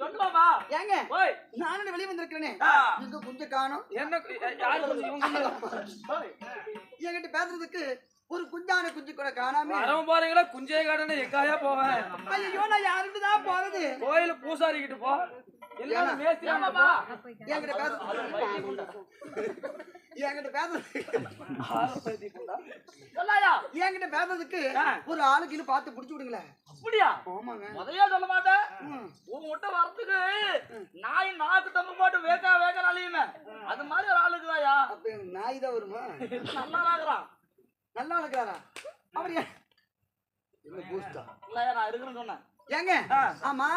சொல்லுவாமா ஏங்க நானும் வெளியே வந்திருக்கிறேனே. ஆ. இங்க கொஞ்சம் காணும். என்ன என்கிட்ட பேசுறதுக்கு ஒரு குஞ்சான குஞ்சு கூட காணாம. பாருங்களா குஞ்சே காடனே எக்காயா போவேன்? ஐயோ நான் யாருக்கு தான் போறது? கோயில பூசாரி கிட்ட போ. எல்லாரும் ஆமாமா என்கிட்ட பேசுறது என்கிட்ட பேசுறது என்கிட்ட பேசுறதுக்கு ஒரு ஆளுக்கு பார்த்து புடிச்சு விடுங்களேன். அப்படியா? ஆமாங்க. முதையா சொல்ல மாட்டேன். உன் முட்டை வரத்துக்கு நாய் நாக்கு தம்பு போட்டு வேக்கா வேக்கா அழியுமே. அது மாதிரி ஒரு ஆளுக்குதாயா நாய் தான் வருமா? நல்லா இருக்கிறான் நல்லா இருக்கிறாரா இல்லையா நான் இருக்குன்னு சொன்னேன். ஏங்க? ஆமா.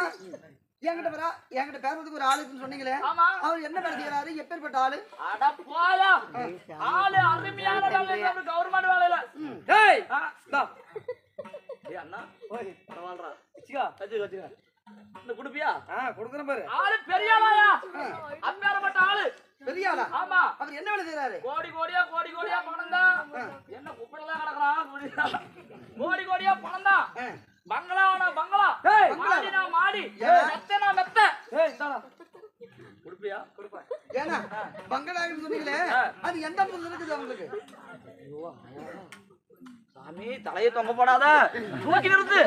என்கிட்ட வரா என்கிட்ட பேசுறதுக்கு ஒரு ஆளுக்குன்னு சொன்னீங்களே. ஆமா. அவர் என்ன வேலை செய்யறாரு எப்பேற்பட்ட ஆளு? ஆளு அருமையான வேலை கவர்மெண்ட் வேலையில டேய் இந்தா ஏய் அண்ணா ஓய் பரவாயில்லடா வச்சுக்கோ. வச்சுக்க வச்சுக்க. இந்த குடுப்பியா? ஆ கொடுக்குறேன் பாரு. ஆளு பெரிய ஆளாயா? அப்பேறப்பட்ட ஆளு. பெரிய ஆளா? ஆமா. அவர் என்ன வேலை செய்யறாரு கோடி கோடியா கோடி கோடியா பணம் தான். என்ன குப்பையெல்லாம் கிடக்குறான் புரியுதா? கோடி கோடியா பணம் தான். பங்களா? டேய் மாடினா மாடி. மெத்தனா மெத்த. ஏய் இந்தாடா. குடுப்பியா? கொடுப்பேன் ஏன்னா பங்களான்னு சொன்னீங்களே அது எந்த இடத்துல இருக்குது அவங்களுக்கு? சாமி தலையை தொங்க போடாத. தூக்கி நிறுத்து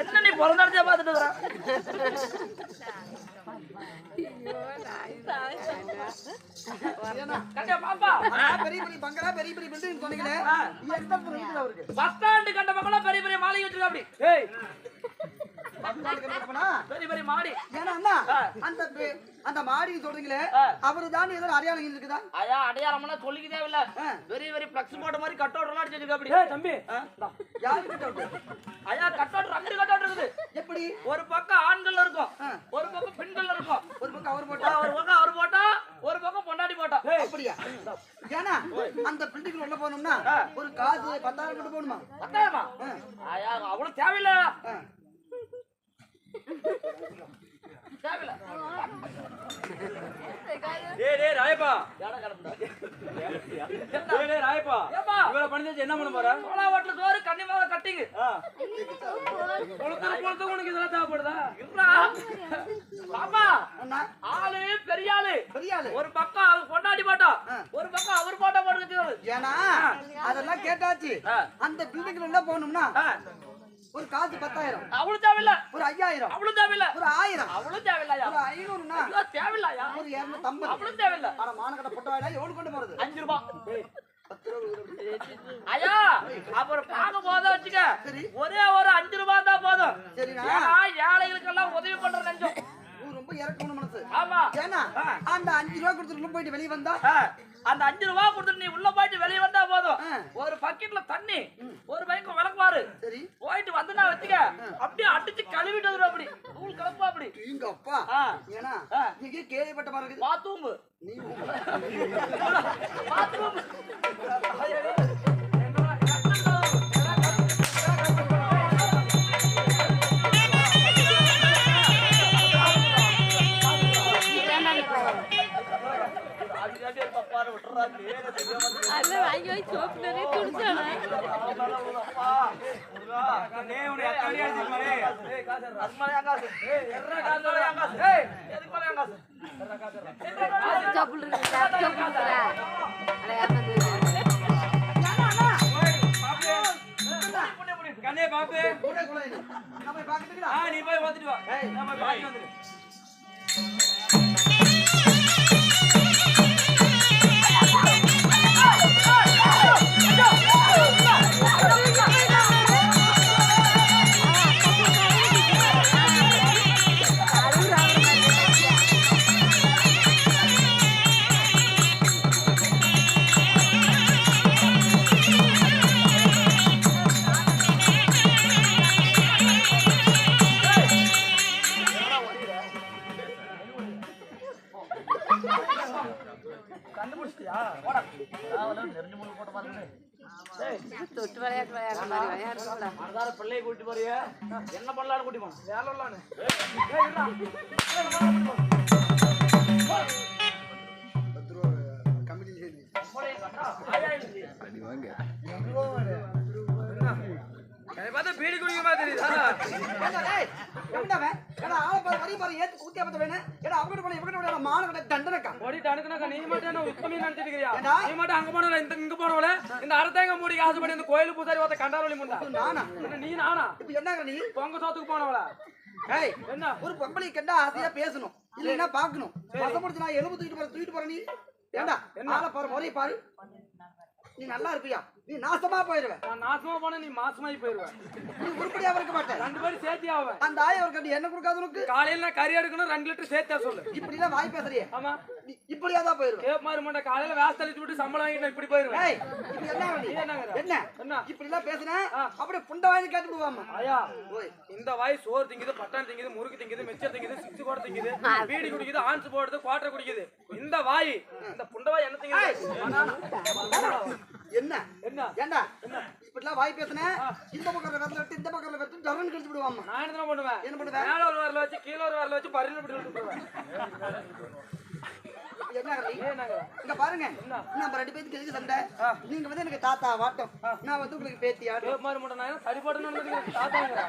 என்ன நீ பிறந்தடிச்சா பார்த்துட்டு பெரிய பெரிய பங்களா பெரிய பெரிய பில்டிங் சொன்னீங்களே. பஸ் ஸ்டாண்டு கண்ட பக்கம் பெரிய பெரிய மாளிகை வச்சிருக்க அப்படி ஏய் பங்களாக்கு என்ன போனா பெரிய பெரிய மாடி. ஏன்னா அண்ணா அந்த அந்த மாடி சொல்றீங்களே அவரு தான் ஏதோ அடையாளம் இருக்குதா? ஐயா அடையாளம்னா சொல்லிக்க தேவையில்ல ஆ. பெரிய பெரிய பிளக்ஸ் போட்ட மாதிரி கட் அவுட் அடிச்சு வச்சிருக்க அப்படி தம்பி. கட் அவுட் ரெண்டு கட் அவுட் இருக்குது. எப்படி? ஒரு பக்கம் ஆண்கள் இருக்கும். ஒரு பக்கம் பெண்கள் இருக்கும். ஒரு பக்கம் அவர் போட்டா? ஒரு பக்கம் அவர் போட்டா ஒரு பக்கம் பொண்டாட்டி போட்டா. அப்படியா? ஏன்னா அந்த பில்டிங் உள்ள போனோம்னா ஒரு காசு பத்தாயிரம் கொண்டு போகணுமா? பத்தாயிரமா? அவ்வளவு தேவையில்ல ஆ. தேவையில்ல டேய் டேய் ராயப்பா. ஏடா கிளம்புடா டேய் டேய் ராயப்பா. ஏப்பா. இவள பண்ணி என்ன பண்ண போற? சோளா ஹோட்டல் சோறு கட்டிங்கு. உனக்கு இதெல்லாம் தேவைப்படுதா? பாப்பா அண்ணா. ஆளு பெரிய ஆளு பெரிய ஆளு ஒரு பக்கம் அவர் கொண்டாடி போட்டா ஒரு பக்கம் அவர் போட்டா போட்டு ஏன்னா அதெல்லாம் கேட்டாச்சு. அந்த பில்டிங் உள்ள போகணும்னா ஒரு காசு பத்தாயிரம். அவ்வளவு தேவையில்ல. ஒரு ஐயாயிரம். அவ்வளவு தேவையில்ல. ஒரு ஆயிரம். அவ்வளவு தேவையில்லையா? ஒரு ஐநூறுனா தேவையில்லையா? ஒரு இருநூத்தம்பது அவ்வளவு தேவையில்ல. ஆனா மானக்கட்ட பொட்டவாடா எவ்வளவு கொண்டு போறது? அஞ்சு ரூபாய் ரூபா. ஐயா அப்புறம் பார்க்க போத வச்சுக்க. ஒரே ஒரு அஞ்சு ரூபாய் தான் போதும். ஏழைகளுக்கெல்லாம் உதவி பண்ற நெஞ்சம். ரொம்ப இறக்கணும் மனசு. ஆமா. ஏன்னா அந்த அஞ்சு ரூபா கொடுத்துட்டு உள்ள போயிட்டு வெளியே வந்தா? அந்த அஞ்சு ரூபாய் கொடுத்துட்டு நீ உள்ள போயிட்டு வெளியே வந்தா போதும். ஒரு பக்கெட்ல தண்ணி ஒரு பைக்கு விளக்குவாரு சரி. போயிட்டு வந்து நான் வச்சுக்க அப்படியே அடிச்சு கழுவிட்டு வந்துடும் அப்படி. தூள் கலப்பா அப்படி. எங்க அப்பா. ஏன்னா கேள்விப்பட்ட மாதிரி இருக்குது. பாத்ரூம் நீ பாத்ரூம் அல்ல வாங்கி வாங்கி சோப்பு நிறைய ஏய் சோப்பு இருக்கு சோப்பு இருக்குடா அட ஏமாந்து கண்ணே பாப்பு. போய் நீ போய் வந்துட்டு வா. நான் போய் பாத்து தொட்டு விளையாட்டு விளையாடுற மாதிரி கூட்டி என்ன பண்ணலான்னு கூட்டி போன வேலை கமிட்டி எனக்கு பார்த்தா பீடி குடிக்க மாதிரி தெரியுதா. ஆளை பாரு, வரி பாரு, ஏத்து வேணும். மான கிட்ட தண்டனைக்கா. ஓடிட்டு அனுக்குனாக்கா நீ மட்டும் என்ன உத்தமி நினைச்சிட்டு இருக்கிறியா? ஏண்டா? நீ மட்டும் அங்க போனவள இந்த இங்க இந்த அரசாங்க மூடிக்கு ஆசைப்படி இந்த கோயில் பூசாரி ஒருத்த கண்டாரொலி முண்டா. இது நானா? என்ன நீ நானா? இப்ப என்னங்க நீ? பொங்க சோத்துக்கு போனவளா? ஏய், என்ன? ஒரு பொம்பளை கண்டா ஆசையா பேசணும். இல்லைன்னா பாக்கணும். வசப்படுத்தி நான் எலும்பு தூக்கிட்டு போற தூக்கிட்டு போற நீ? ஏண்டா ஆளை பாரு முறையை பாரு. நீ நல்லா இருப்பியா? நீ நாசமா போயிருவ. நான் நாசமா போனா நீ மாசமாயி போயிருவ. நீ உருப்படியா இருக்க மாட்டேன் ரெண்டு பேரும் சேர்த்தி ஆவேன். அந்த ஆய ஒரு கண்டி என்ன கொடுக்காத உனக்கு? காலையில நான் கறி எடுக்கணும் ரெண்டு லிட்டர் சேர்த்தா சொல்லு. இப்படி எல்லாம் வாய் பேசுறியே. ஆமா. நீ இப்படியா தான் போயிருவ. கேப் மாதிரி மாட்டேன் காலையில வேஸ்ட் தள்ளிட்டு விட்டு சம்பளம் வாங்கிட்டு இப்படி போயிருவேன். ஏய் இப்படி என்ன நீ? என்ன? என்ன? இப்படி எல்லாம் பேசுன. அப்படியே புண்டை வாங்கி கேட்டு விடுவாமா ஐயா ஓய். இந்த வாய் சோறு திங்குது பட்டான் திங்குது முறுக்கு திங்குது மிச்சர் திங்குது சிக்ஸ் போட திங்குது பீடி குடிக்குது ஆன்ஸ் போடுது குவாட்டர் குடிக்குது. இந்த வாய் இந்த புண்ட வாய் என்ன திங்குது? என்ன? ஏண்டா? இப்படி எல்லாம் வாய் பேசுன இந்த பக்கம் வரல விட்டு இந்த பக்கம் வரல ஜரன் கழிச்சு விடுவாமா நான் என்ன பண்ணுவேன்? என்ன பண்ணுவ? மேல ஒரு வரல வச்சு கீழ ஒரு வரல வச்சு விட்டு இங்க பாருங்க. நம்ம ரெண்டு பேருக்கு எதுக்கு சண்டை? நீங்க வந்து எனக்கு தாத்தா வாட்டம். நான் வந்து உங்களுக்கு பேத்தி ஆட்டம். கேப் மாதிரி மட்டும் நான் சரி போடணும்னு தாத்தாங்க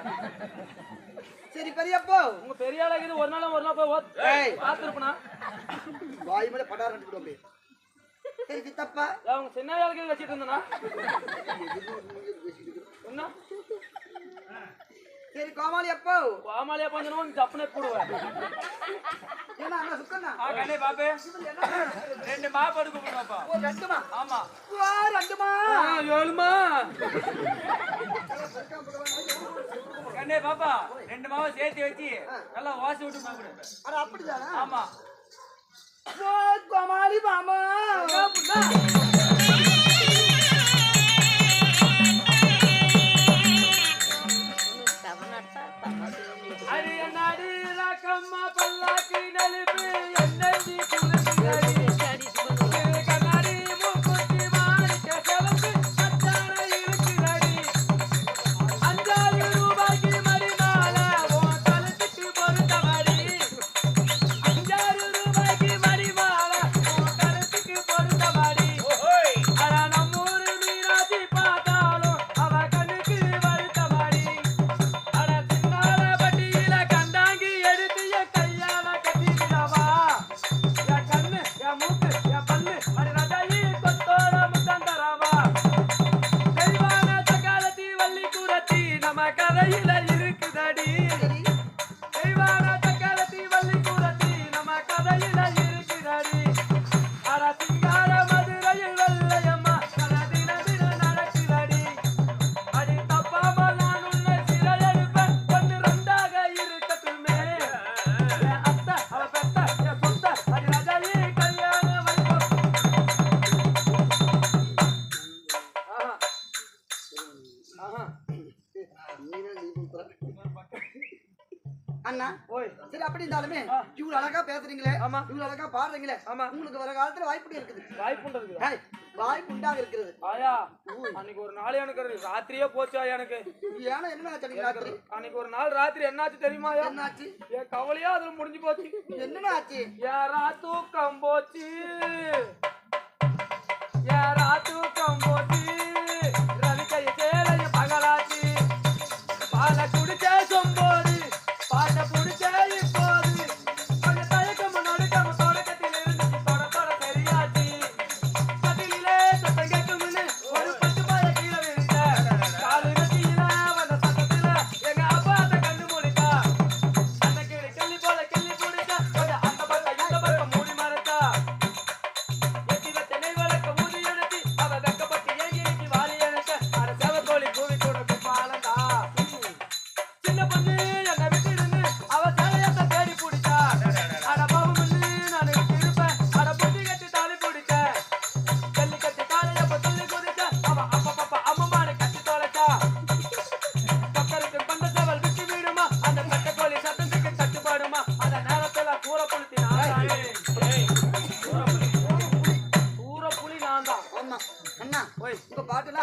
சரி பெரியப்போ. உங்க பெரிய ஆளா இருக்குது. ஒரு நாள் ஒரு நாள் போய் ஏய். பார்த்துருப்பனா? வாய் மேல படாரம் கட்டி அவங்க சின்ன ஆளுக்கு வச்சிட்டு இருந்தனா? என்ன? சரி கோமாளி அப்போ. சுக்கண்ணா ஆ கண்ணே பாப்பே. ரெண்டு மா படுக்க போடுவாப்பா ஓ ரெண்டுமா? ஆமா. வா ரெண்டுமா? ஏழுமா? கண்ணே பாப்பா ரெண்டு மாவை சேர்த்து வச்சு நல்லா வாசி விட்டு சாப்பிடு. அட அப்படிதானா? ஆமா. கோமாளி மாமா அடி நாடி ரக்கம்மா பல்லாக்கி நலிபு அண்ணா ஓய். சரி அப்படி இருந்தாலுமே இவ்வளவு அழகா பேசுறீங்களே ஆமா. இவ்வளவு அழகா பாடுறீங்களே ஆமா. உங்களுக்கு வர காலத்துல வாய்ப்பு இருக்குது. ஏய், வாய்ப்பு உண்டாக இருக்கிறது. ஆயா அன்னைக்கு ஒரு நாள் எனக்கு ராத்திரியே போச்சு ஆயா எனக்கு. ஏன்னா என்ன ஆச்சு அன்னைக்கு ராத்திரி? அன்னைக்கு ஒரு நாள் ராத்திரி என்னாச்சு தெரியுமாயா என்னாச்சு என் கவலையா அதுல முடிஞ்சு போச்சு. என்னன்னு ஆச்சு? யாரா தூக்கம் போச்சு.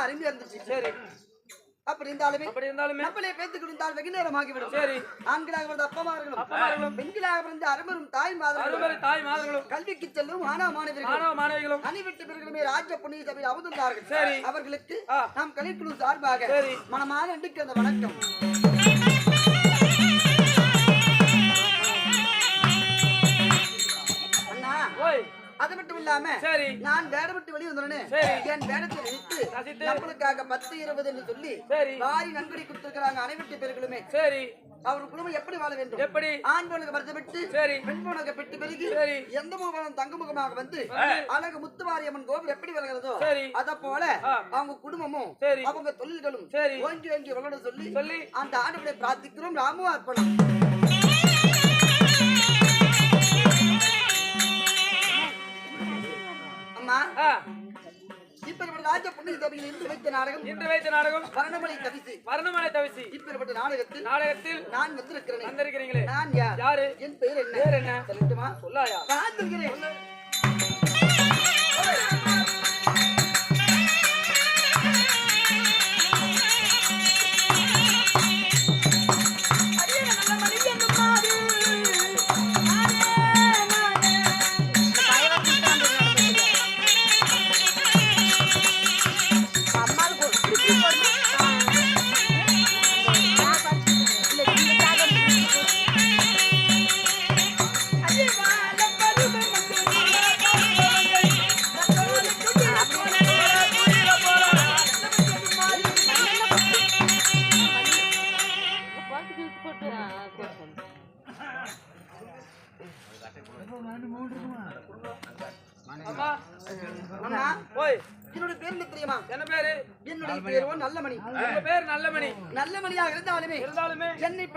அருமையா இருந்துச்சு சரி அப்ப அப்படி இருந்தாலுமே அப்படி இருந்தாலுமே நம்மளே பேத்துக் கொடுத்தால் வெகு நேரம் ஆகிவிடும் சரி ஆண்களாக பிறந்த அப்பமார்களும் அப்பமார்களும் பெண்களாக பிறந்த அருமரும் தாய் மாதர்களும் அருமறை தாய் மாதர்களும் கல்விக்கு செல்லும் மாணவ மாணவர்கள் மாணவ மாணவிகளும் அணிவிட்டு பிறகுமே ராஜ புண்ணிய சபையில் அமுதுள்ளார்கள் சரி. அவர்களுக்கு. நாம் கலைக்குழு சார்பாக சரி. மனமான நன்றிக்கு அந்த வணக்கம் அது மட்டும் இல்லாம சரி நான் வேட விட்டு வெளியே வந்தோடனே. என் வேடத்தை நினைத்து. நம்மளுக்காக பத்து இருபது என்று சொல்லி சரி வாரி நன்கொடை கொடுத்திருக்கிறாங்க அனைவட்டு பேர்களுமே சரி அவர் குடும்பம் எப்படி வாழ வேண்டும் எப்படி ஆண் போனுக்கு வருத்தப்பட்டு சரி பெண் போனுக்கு பெற்று பெருகி சரி. எந்த முகம் தங்க முகமாக வந்து அழகு முத்துமாரியம்மன் கோவில் எப்படி வளர்கிறதோ சரி. அத போல. அவங்க குடும்பமும் சரி. அவங்க தொழில்களும் சரி. ஓங்கி ஓங்கி வளர சொல்லி சொல்லி அந்த ஆண்டவரை பிரார்த்திக்கிறோம் ராமு அர்ப்பணம் இப்பேற்பட்ட ராஜ புண்ணிய சபையில் இருந்து வைத்த நாடகம் இன்று வைத்த நாடகம் வர்ணமலை கவிசி வர்ணமலை தவிசி. இப்பேற்பட்ட நாடகத்தில் நாடகத்தில் நான் வந்திருக்கிறேன். வந்திருக்கிறீங்களே. நான் யார்? யாரு? என் பெயர் என்ன? பேர் என்ன? சொல்லட்டுமா? சொல்லாயா? காத்திருக்கிறேன்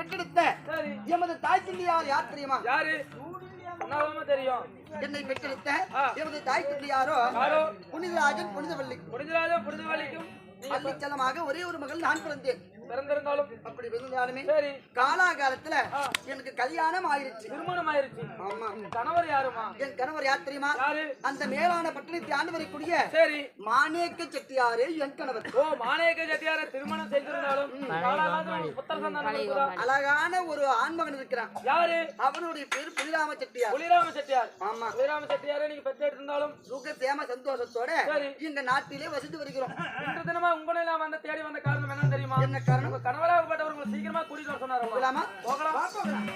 பெற்றெடுத்த எமது தாய் தந்தையார் யார் தெரியுமா? யாரு? தெரியும். என்னை பெற்றெடுத்த. எமது தாய் தந்தையாரோ? யாரோ? புனிதராஜன் புனிதவள்ளி புரிஞ்சுவாளிக்கும் நீங்க பள்ளிச்சலமாக ஒரே ஒரு மகள் நான் பிறந்தேன். பிறந்திருந்தாலும் அப்படி பிறந்தாலுமே சரி. காலாகாலத்துல. எனக்கு கல்யாணம் ஆயிருச்சு. திருமணம் ஆயிருச்சு ஆமா கணவர் யாருமா? என் கணவர் யார் தெரியுமா? அந்த மேலான பட்டணத்தை ஆண்டு வரக்கூடிய சரி. மானேக்க செட்டியாரே என் கணவர். ஓ மானேக செட்டியார திருமணம் செய்திருந்தாலும் காலாகாலத்துல புத்தர சந்தானம் இருக்குதா? அழகான ஒரு ஆண்மகன் இருக்கிறான். யாரு? அவனுடைய பேர் புலிராம செட்டியார். புலிராம செட்டியார். ஆமா. புலிராம செட்டியாரை நீங்க பெற்று இருந்தாலும் சுக சேம சந்தோஷத்தோட. இந்த நாட்டிலே வசித்து வருகிறோம். இன்று தினமா உங்களை நான் வந்து தேடி வந்த காரணம் என்னன்னு தெரியுமா? என்ன நம்ம கணவராகப்பட்டவர் உங்களை சீக்கிரமா கூட்டிட்டு வர போகலாமா? போகலாம். போகலாம்